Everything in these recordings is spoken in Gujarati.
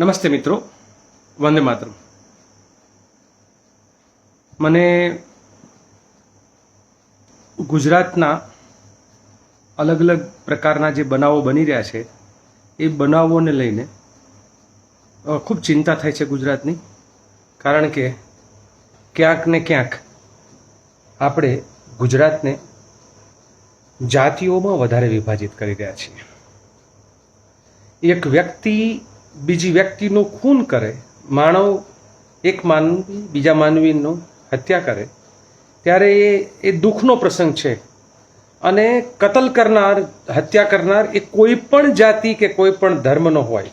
નમસ્તે મિત્રો. વંદે માતરમ. મને ગુજરાતના અલગ અલગ પ્રકારના જે બનાવો બની રહ્યા છે, એ બનાવોને લઈને ખૂબ ચિંતા થાય છે ગુજરાતની. કારણ કે ક્યાંક ને ક્યાંક આપણે ગુજરાતને જાતિઓમાં વધારે વિભાજિત કરી રહ્યા છીએ. એક વ્યક્તિ બીજી વ્યક્તિનું ખૂન કરે, માનવ એક માનવી, બીજા માનવીનો હત્યા કરે, ત્યારે એ એ દુઃખનો પ્રસંગ છે. અને કતલ કરનાર, હત્યા કરનાર એ કોઈ પણ જાતિ કે કોઈ પણ ધર્મનો હોય.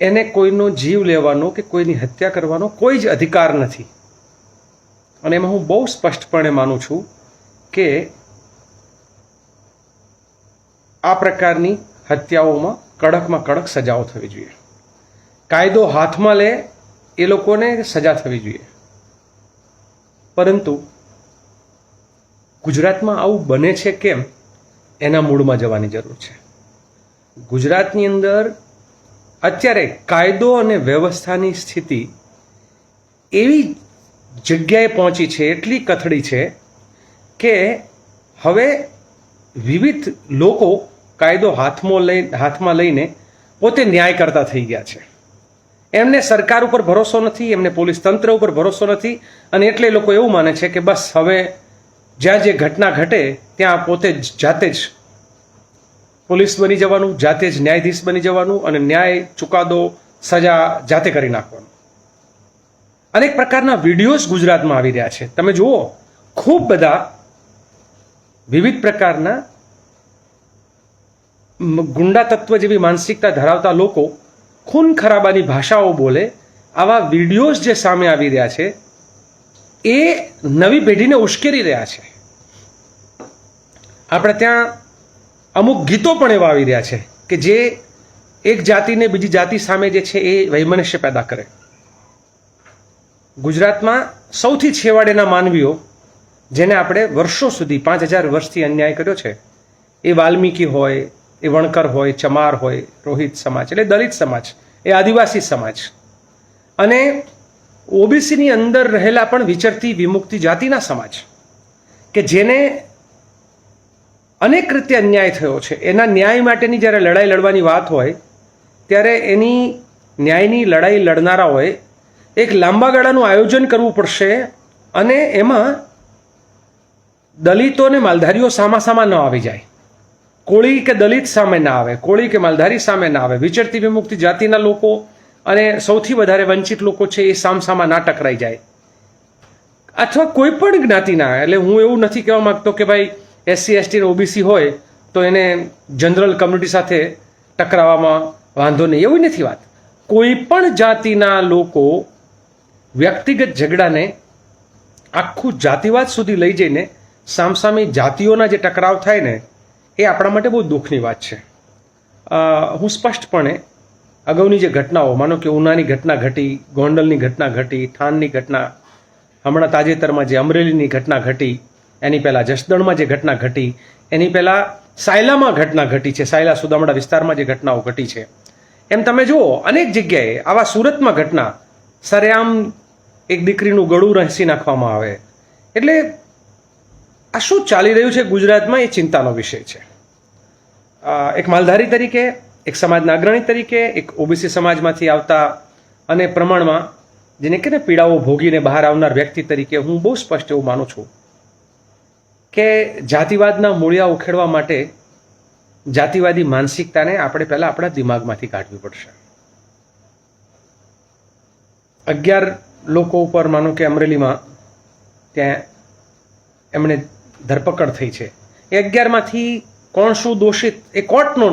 એને કોઈનો જીવ લેવાનો કે કોઈની હત્યા કરવાનો કોઈ જ અધિકાર નથી. અને એમાં હું બહુ સ્પષ્ટપણે માનું છું કે આ પ્રકારની હત્યાઓમાં કડકમાં કડક સજાઓ થવી જોઈએ. કાયદો હાથમાં લે એ લોકોને સજા થવી જોઈએ. પરંતુ ગુજરાતમાં આવું બને છે કેમ? એના મૂળમાં જવાની જરૂર છે. ગુજરાતની અંદર અત્યારે કાયદો અને વ્યવસ્થાની સ્થિતિ એવી જગ્યાએ પહોંચી છે, એટલી કથળી છે કે હવે વિવિધ લોકો કાયદો હાથમાં લઈ, હાથમાં લઈને પોતે ન્યાય કરતા થઈ ગયા છે. એમને સરકાર ઉપર ભરોસો નથી, એમને પોલીસ તંત્ર ઉપર ભરોસો નથી, અને એટલે લોકો એવું માને છે કે બસ હવે જ્યાં જે ઘટના ઘટે, ત્યાં પોતે જ, જાતે જ પોલીસ બની જવાનું, જાતે જ ન્યાયાધીશ બની જવાનું અને ન્યાય, ચુકાદો, સજા જાતે કરી નાખવાનું. અનેક પ્રકારના વિડીયોઝ ગુજરાતમાં આવી રહ્યા છે. તમે જુઓ, ખૂબ બધા વિવિધ પ્રકારના ગુંડા તત્વ જેવી માનસિકતા ધરાવતા લોકો ખૂન ખરાબાની ભાષાઓ બોલે, આવા વિડીયોઝ જે સામે આવી રહ્યા છે, એ નવી પેઢીને ઉશ્કેરી રહ્યા છે. આપણે ત્યાં અમુક ગીતો પણ એવા આવી રહ્યા છે કે જે એક જાતિને બીજી જાતિ સામે જે છે એ વૈમનસ્ય પેદા કરે. ગુજરાતમાં સૌથી છેવાડેના માનવીઓ, જેને આપણે વર્ષો સુધી પાંચ હજાર વર્ષથી અન્યાય કર્યો છે, એ વાલ્મીકી હોય એ વણકર હોય, ચમાર હોય, રોહિત સમાજ એટલે દલિત સમાજ, એ આદિવાસી સમાજ. અને ઓબીસીની અંદર રહેલા પણ વિચરતી, વિમુક્તિ જાતિના સમાજ, કે જેને અનેક રીતે અન્યાય થયો છે. એના ન્યાય માટેની જ્યારે લડાઈ લડવાની વાત હોય, ત્યારે એની ન્યાયની લડાઈ લડનારાઓએ એક લાંબા ગાળાનું આયોજન કરવું પડશે અને એમાં દલિતો અને માલધારીઓ સામા સામા ન આવી જાય. કોળી કે દલિત સામે ના આવે, કોળી કે માલધારી સામે ના આવે, વિચરતી, વિમુક્તિ જાતિના લોકો અને સૌથી વધારે વંચિત લોકો છે એ સામસામા ના ટકરાઈ જાય. અથવા કોઈ પણ જ્ઞાતિના એટલે હું એવું નથી કહેવા માંગતો કે ભાઈ એસસી એસટી ઓબીસી હોય તો એને જનરલ કમ્યુનિટી સાથે ટકરાવવામાં વાંધો નહીં, એવી નથી વાત. કોઈ પણ જાતિના લોકો વ્યક્તિગત ઝઘડાને આખું જાતિવાદ સુધી લઈ જઈને સામસામી જાતિઓના જે ટકરાવ થાય ને એ આપણા માટે બહુ દુઃખની વાત છે. હું સ્પષ્ટપણે અગાઉની જે ઘટનાઓ, માનો કે ઉનાની ઘટના ઘટી, ગોંડલની ઘટના ઘટી, થાનની ઘટના, હમણાં તાજેતરમાં જે અમરેલીની ઘટના ઘટી, એની પહેલાં જસદણમાં જે ઘટના ઘટી, એની પહેલાં સાયલામાં ઘટના ઘટી છે, સાયલા સુદામડા વિસ્તારમાં જે ઘટનાઓ ઘટી છે. એમ તમે જુઓ, અનેક જગ્યાએ આવા સુરતમાં ઘટના, સરેઆમ એક દીકરીનું ગળું રહેસી નાખવામાં આવે. એટલે આ શું ચાલી રહ્યું છે ગુજરાતમાં એ ચિંતાનો વિષય છે? એક માલધારી તરીકે, એક સમાજના અગ્રણી તરીકે, એક ઓબીસી સમાજમાંથી આવતા અને પ્રમાણમાં જેને કે ને પીડાઓ ભોગીને બહાર આવનાર વ્યક્તિ તરીકે હું બહુ સ્પષ્ટ એવું માનું છું કે જાતિવાદના મૂળિયા ઉખેડવા માટે જાતિવાદી માનસિકતાને આપણે પહેલાં આપણા દિમાગમાંથી કાઢવી પડશે. અગિયાર લોકો ઉપર માનો કે અમરેલીમાં ત્યાં એમણે ધરપકડ થઈ છે. એ અગિયારમાંથી કોણ શું દોષિત? એ કોર્ટનો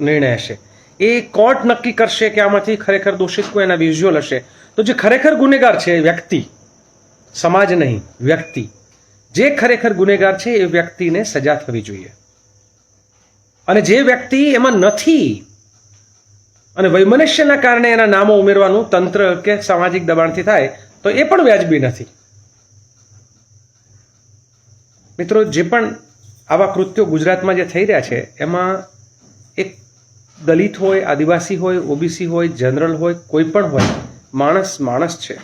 નિર્ણય હશે. એ કોર્ટ નક્કી કરશે કે આમાંથી ખરેખર દોષિત કોઈ એના વિઝ્યુઅલ હશે. તો જે ખરેખર ગુનેગાર છે એ વ્યક્તિ, સમાજ નહીં, વ્યક્તિ. જે ખરેખર ગુનેગાર છે એ વ્યક્તિને સજા થવી જોઈએ. અને જે વ્યક્તિ એમાં નથી અને વૈમનસ્યના કારણે એના નામો ઉમેરવાનું તંત્ર કે સામાજિક દબાણથી થાય, તો એ પણ વ્યાજબી નથી. મિત્રો, જે પણ આવા કૃત્યો ગુજરાતમાં જે થઈ રહ્યા છે, એમાં એક દલિત હોય, આદિવાસી હોય, ઓબીસી હોય, જનરલ હોય, કોઈ પણ હોય, માણસ માણસ છે.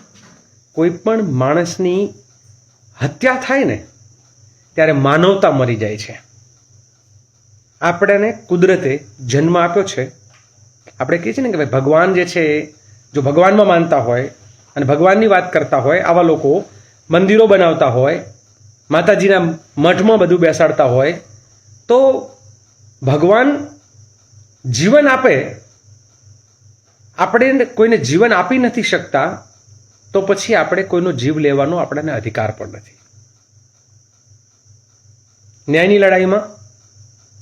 કોઈ પણ માણસની હત્યા થાય ને, ત્યારે માનવતા મરી જાય છે. આપણને કુદરતે જન્મ આપ્યો છે. આપણે કહીએ છીએ ને કે ભાઈ ભગવાન જે છે, જો ભગવાનમાં માનતા હોય અને ભગવાનની વાત કરતા હોય, આવા લોકો મંદિરો બનાવતા હોય માતાજીના મઠમાં બધું બેસાડતા હોય, તો ભગવાન જીવન આપે. આપણે કોઈને જીવન આપી નથી શકતા, તો પછી આપણે કોઈનો જીવ લેવાનો આપણને અધિકાર પણ નથી. ન્યાયની લડાઈમાં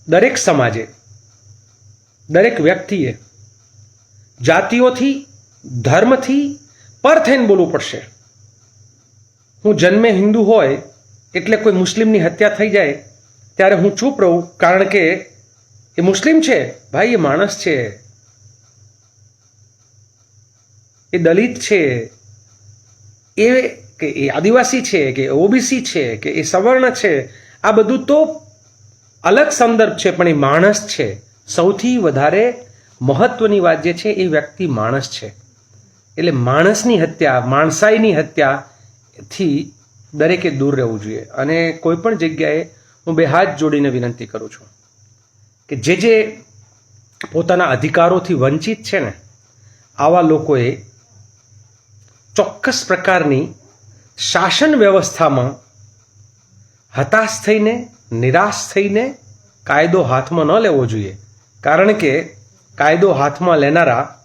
દરેક સમાજે, દરેક વ્યક્તિએ જાતિઓથી, ધર્મથી પર થઈને બોલવું પડશે. હું જન્મે હિન્દુ હોય એટલે કોઈ મુસ્લિમની હત્યા થઈ જાય, ત્યારે હું ચૂપ રહું, કારણ કે એ મુસ્લિમ છે. ભાઈ, એ માણસ છે. એ દલિત છે. એ કે એ આદિવાસી છે, કે ઓબીસી છે, કે એ સવર્ણ છે. આ બધું તો અલગ સંદર્ભ છે, પણ એ માણસ છે. સૌથી વધારે મહત્વની વાત જે છે, એ વ્યક્તિ માણસ છે. એટલે માણસની હત્યા, માણસાઈની હત્યાથી દરેકે દૂર રહેવું જોઈએ. અને કોઈ પણ જગ્યાએ હું બે હાથ જોડીને વિનંતી કરું છું કે જે જે પોતાના અધિકારોથી વંચિત છે ને, આવા લોકોએ ચોક્કસ પ્રકારની શાસન વ્યવસ્થામાં હતાશ થઈને, નિરાશ થઈને કાયદો હાથમાં ન લેવો જોઈએ. કારણ કે કાયદો હાથમાં લેનારા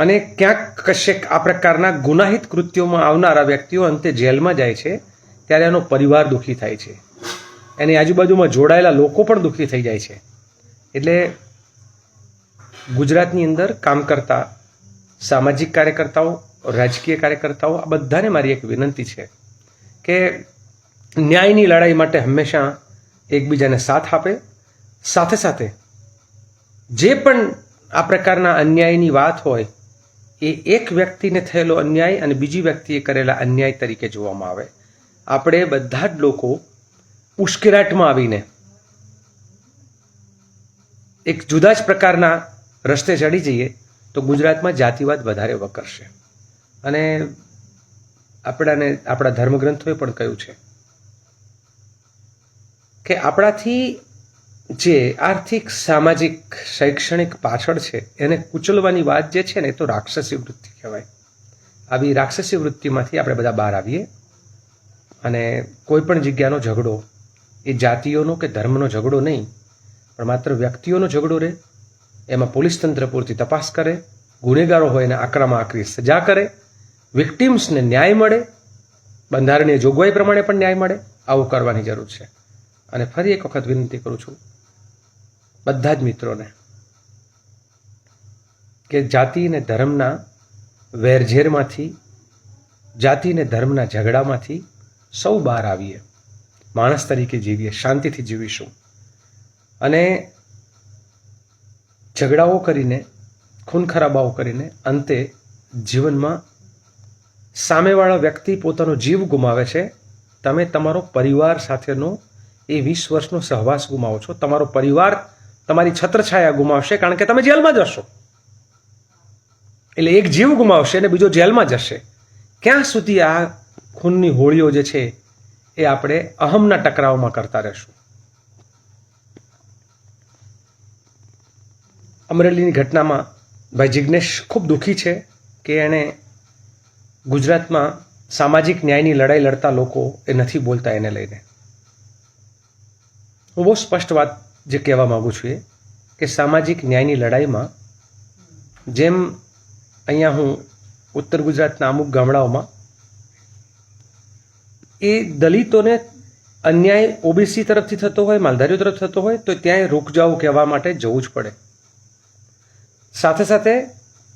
અને ક્યાંક કશેક આ પ્રકારના ગુનાહિત કૃત્યોમાં આવનારા વ્યક્તિઓ અંતે જેલમાં જાય છે, ત્યારે એનો પરિવાર દુઃખી થાય છે. એની આજુબાજુમાં જોડાયેલા લોકો પણ દુઃખી થઈ જાય છે. એટલે ગુજરાતની અંદર કામ કરતા સામાજિક કાર્યકર્તાઓ, રાજકીય કાર્યકર્તાઓ, આ બધાને મારી એક વિનંતી છે કે ન્યાયની લડાઈ માટે હંમેશા એકબીજાને સાથ આપે. સાથે સાથે જે પણ આ પ્રકારના અન્યાયની વાત હોય એ એક વ્યક્તિને થયેલો અન્યાય અને બીજી વ્યક્તિએ કરેલા અન્યાય તરીકે જોવામાં આવે. આપણે બધા જ લોકો ઉશ્કેરાટમાં આવીને એક જુદા જ પ્રકારના રસ્તે ચડી જઈએ તો ગુજરાતમાં જાતિવાદ વધારે વકરશે. અને આપણાને, આપણા ધર્મગ્રંથોએ પણ કહ્યું છે કે આપણાથી જે આર્થિક, સામાજિક, શૈક્ષણિક પાછળ છે, એને કુચલવાની વાત જે છે ને, એ તો રાક્ષસી વૃત્તિ કહેવાય. આવી રાક્ષસી વૃત્તિમાંથી આપણે બધા બહાર આવીએ અને કોઈ પણ જગ્યાનો ઝઘડો, એ જાતિઓનો કે ધર્મનો ઝઘડો નહીં, પણ માત્ર વ્યક્તિઓનો ઝઘડો રહે, એમાં પોલીસ તંત્ર પૂરતી તપાસ કરે, ગુનેગારો હોય એને આકરામાં આકરી સજા કરે, વિક્ટિમ્સને ન્યાય મળે, બંધારણીય જોગવાઈ પ્રમાણે પણ ન્યાય મળે, આવું કરવાની જરૂર છે. અને ફરી એક વખત વિનંતી કરું છું બધા જ મિત્રોને, કે જાતિ અને ધર્મના વેરઝેરમાંથી, જાતિ અને ધર્મના ઝઘડામાંથી સૌ બહાર આવીએ, માણસ તરીકે જીવીએ, શાંતિથી જીવીશું. અને ઝઘડાઓ કરીને, ખૂન ખરાબાઓ કરીને અંતે જીવનમાં સામેવાળા વ્યક્તિ પોતાનો જીવ ગુમાવે છે. તમે તમારો પરિવાર સાથેનો એ વીસ વર્ષનો સહવાસ ગુમાવો છો. તમારો પરિવાર તમારી છત્રછાયા ગુમાવશે કારણ કે તમે જેલમાં જશો એટલે એક જીવ ગુમાવશે અને બીજો જેલમાં જશે ક્યાં સુધી આ ખૂનની હોળીઓ જે છે એ આપણે અહમના ટકરાવમાં કરતા રહેશું? અમરેલીની ઘટનામાં ભાઈ જિજ્ઞેશ ખૂબ દુઃખી છે કે એણે ગુજરાતમાં સામાજિક ન્યાયની લડાઈ લડતા લોકો એ નથી બોલતા એને લઈને. હું બહુ સ્પષ્ટ વાત જે કહેવા માગું છું એ, કે સામાજિક ન્યાયની લડાઈમાં જેમ અહીંયા હું ઉત્તર ગુજરાતના અમુક ગામડાઓમાં, એ દલિતોને અન્યાય ઓબીસી તરફથી થતો હોય, માલધારીઓ તરફ થતો હોય, તો ત્યાં રૂક જાઓ કહેવા માટે જવું જ પડે. સાથે સાથે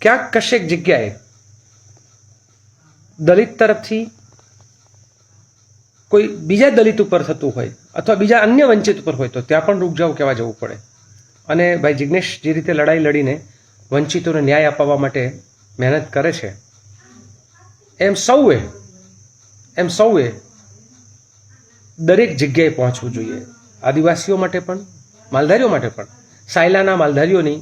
ક્યાંક કશેક જગ્યાએ દલિત તરફથી કોઈ બીજા દલિત ઉપર થતું હોય અથવા બીજા અન્ય વંચિત ઉપર હોય તો ત્યાં પણ રૂપજાઉ કહેવા જવું પડે. અને ભાઈ જિજ્ઞેશ જે રીતે લડાઈ લડીને વંચિતોને ન્યાય અપાવવા માટે મહેનત કરે છે, એમ સૌએ એમ સૌએ દરેક જગ્યાએ પહોંચવું જોઈએ. આદિવાસીઓ માટે પણ, માલધારીઓ માટે પણ. સાયલાના માલધારીઓની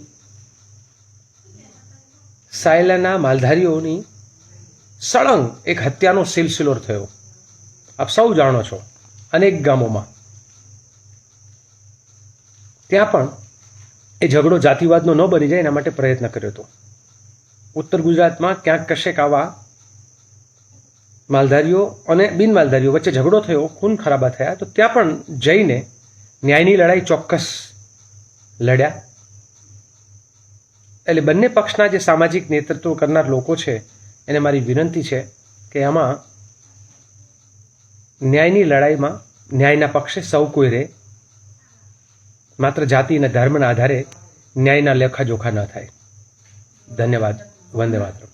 સાયલાના માલધારીઓની સળંગ એક હત્યાનો સિલસિલો થયો. આપ સૌ જાણો છો, અનેક ગામોમાં. ત્યાં પણ એ ઝઘડો જાતિવાદનો ન બની જાય એના માટે પ્રયત્ન કર્યો હતો. ઉત્તર ગુજરાતમાં ક્યાંક કશેક આવા માલધારીઓ અને બિન માલધારીઓ વચ્ચે ઝઘડો થયો, ખૂન ખરાબા થયા, તો ત્યાં પણ જઈને ન્યાયની લડાઈ ચોક્કસ લડ્યા. એટલે બંને પક્ષના જે સામાજિક નેતૃત્વ કરનાર લોકો છે, એને મારી વિનંતી છે કે આમાં ન્યાયની લડાઈમાં ન્યાયના પક્ષે સૌ કોઈ રહે માત્ર જાતિ અને ધર્મના આધારે ન્યાયના લેખાજોખા ન થાય. ધન્યવાદ. વંદે માતરમ.